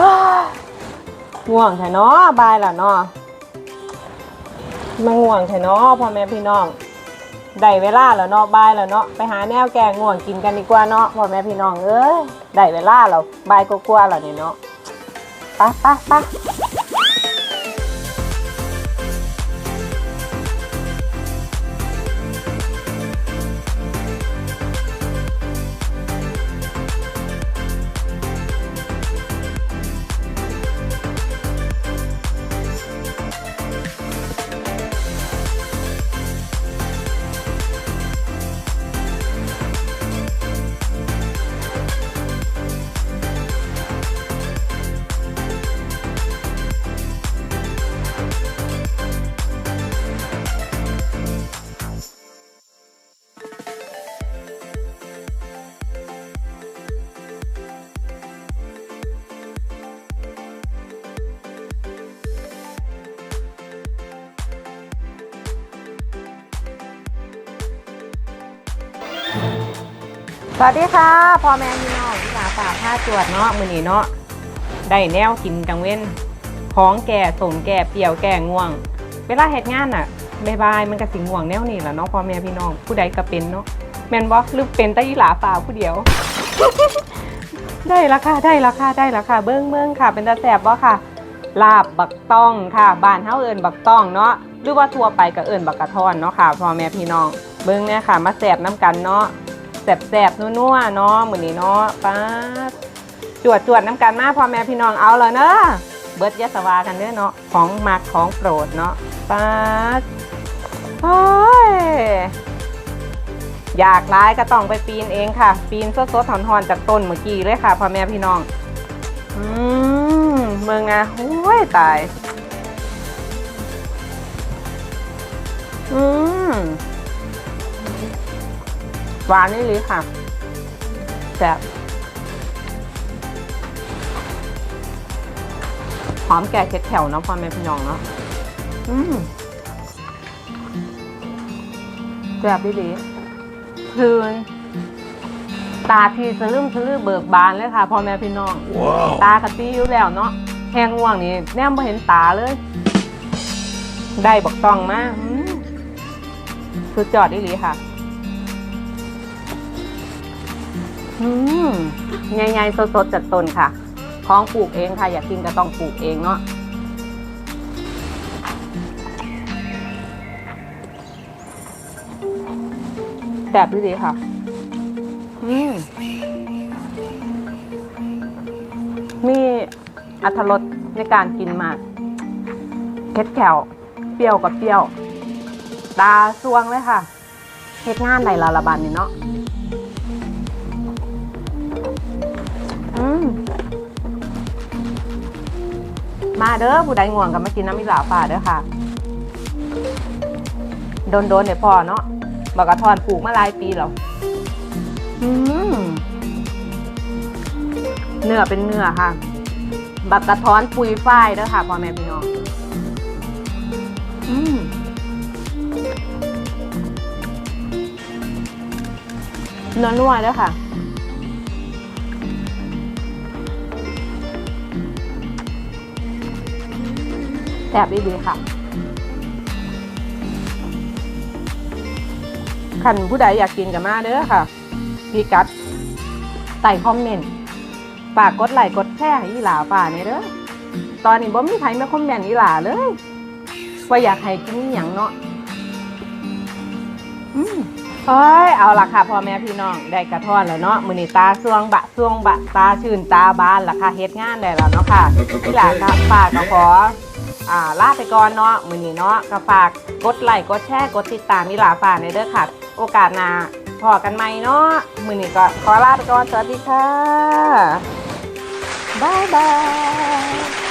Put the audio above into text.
ง่วงแท้เนาะบายล่ะเนาะมาง่วงแท้เนาะพ่อแม่พี่น้องได้เวลาแล้วเนาะบายแล้วเนาะไปหาแนวแกงง่วงกินกันดีกว่าเนาะพ่อแม่พี่น้องเอ้ยได้เวลาแล้วบายกลัวๆแล้วนี่ยเนาะปะปะป สวัสดีค่ะพ่อแม่พี่น้องที่หลาฝากผ้าจวดเนาะมือนี้เนาะได้แนวกินกังเว้นของแก่สมแก่เปรียวแก่ง่วง เวลาเฮ็ดงานน่ะบายบายมันก็สิงห่วงแนวนี้แหละเนาะพ่อแม่พี่น้องผู้ใดก็เป็นเนาะแมนบ่หรือเป็นแต่อีหลาฝ่าผู้เดียว ได้ละค่ะได้ละค่ะได้ละค่ะ เบิ้งเบิ้งค่ะ เป็นตาแสบบ่ค่ะ ลาบบักต้องค่ะบ้านเฮาเอิ้นบักต้องเนาะหรือว่าทั่วไปก็เอิ้นบักกระท่อนเนาะค่ะพ่อแม่พี่น้อง เบิ้งเนี่ยค่ะ มาแสบน้ำกันเนาะแสบๆนัวๆเนาะมือนี้เนาะป้าจวดจวดๆน้ำกันมาพ่อแม่พี่น้องเอาเลยเนอะเบิร์ดยะสวากันเด้อเนาะของมักของโปรดเนาะป้าโอ้ยอยากร้ายก็ต้องไปปีนเองค่ะ ปีนสดๆถอนๆจากต้นเมื่อกี้เลยค่ะพ่อแม่พี่น้อง อืมเมืองอะโอ้ยตาย อืม หวานนี่เลยค่ะแซ่บหอมแก่เค็ดแถวเนาะพ่อแม่พี่น้องเนาะอืมแซ่บดีๆคืนตาทีสลืมสลือเบิกบานเลยค่ะพ่อแม่พี่น้องตากะตีอยู่แล้วเนาะแหงง่วงนี่แนมไม่เห็นตาเลย ได้บอกต้องมากสุดจอดดีหลีค่ะ อืมใหญ่ๆสดๆจากต้นค่ะ ของปลูกเองค่ะ อยากกินก็ต้องปลูกเองเนาะแบบนี้ดีค่ะ อืมมีอัตรสในการกินมากเค็ดแขวเปรี้ยวกับเปรี้ยว ตาสวงเลยค่ะเฮ็ดงานในลาลาบันนี่เนาะ มาเด้อผู้ใดง่วงก็มากินน้ำมิลาป่าเด้อค่ะ โดนโดนๆเดี๋ยพอเนาะบักกะทอนปลูกมาหลายปีแล้วเนื้อเป็นเนื้อค่ะ บักกะท้อนปุยฝ้ายเด้อค่ะพ่อแม่พี่น้องอืมนื้อนัวเด้อค่ะ แซ่บดีๆค่ะคันผู้ใดอยากกินกับมาเด้อค่ะพี่กัดใส่คอมเมนต์ฝากกดไลค์กดแชร์ให้อีหลาป่าเนี่ยเด้อตอนนี้บ่มีใครมาคอมเมนต์อีหลาเลยว่าอยากให้กินอหย่างเนาะอืมเอ้ยเอาล่ะค่ะพ่อแม่พี่น้องได้กระท่อนแล้วเนาะมือนีตาสวงบะสวงบะตาชื่นตาบานล่ะค่ะเฮ็ดงานได้แล้วเนาะค่ะอีหลาก็ฝากก็ขอ อ่าลาไปก่อนเนาะมือนี้เนาะก็ฝากกดไลค์กดแชร์กดติดตามนิลาฝากในเด้อค่ะ โอกาสหน้าพอกันไหมเนาะมือนี้ก็ขอลาไปก่อนสวัสดีค่ะบ๊ายบาย